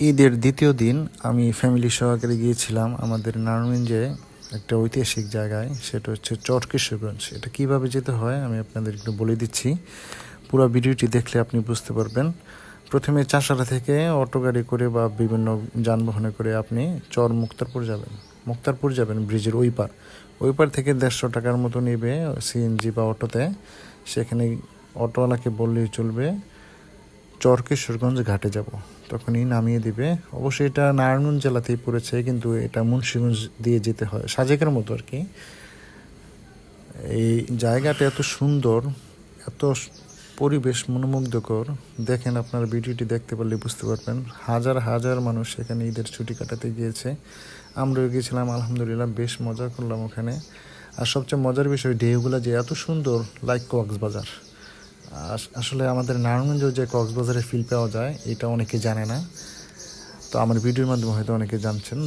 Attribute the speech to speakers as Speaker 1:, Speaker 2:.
Speaker 1: ঈদের দ্বিতীয় দিন আমি ফ্যামিলি সহকারে গিয়েছিলাম আমাদের নারায়ণগঞ্জে একটা ঐতিহাসিক জায়গায়, সেটা হচ্ছে চটকিশোরগঞ্জ এটা কীভাবে যেতে হয় আমি আপনাদের একটু বলে দিচ্ছি। পুরো ভিডিওটি দেখলে আপনি বুঝতে পারবেন। প্রথমে চাষারা থেকে অটো গাড়ি করে বা বিভিন্ন যানবাহনে করে আপনি চর মুক্তারপুর যাবেন। মুক্তারপুর যাবেন ব্রিজের ওই পার। ওই পার থেকে দেড়শো টাকার মতো নেবে সিএনজি বা অটোতে। সেখানে অটোওয়ালাকে বললেই চলবে চরকেশ্বরগঞ্জ ঘাটে যাব। তখনই নামিয়ে দিবে। অবশ্যই এটা নারায়ণগঞ্জ জেলাতেই পড়েছে, কিন্তু এটা মুন্সিগঞ্জ দিয়ে যেতে হয়। সাজেকের মতো আর কি। এই জায়গাটা এত সুন্দর, এত পরিবেশ মনোমুগ্ধকর। দেখেন আপনার ভিডিওটি দেখতে পারলে বুঝতে পারবেন। হাজার হাজার মানুষ এখানে ঈদের ছুটি কাটাতে গিয়েছে। আমরাও গিয়েছিলাম, আলহামদুলিল্লাহ বেশ মজা করলাম ওখানে। আর সবচেয়ে মজার বিষয়, ঢেউগুলো যে এত সুন্দর লাইক কক্সবাজার আসলে আমাদের নারায়ণগঞ্জ যে কক্সবাজারে ফিল পাওয়া যায়, এটা অনেকে জানে না। তো আমার ভিডিওর মাধ্যমে হয়তো অনেকে জানছেন।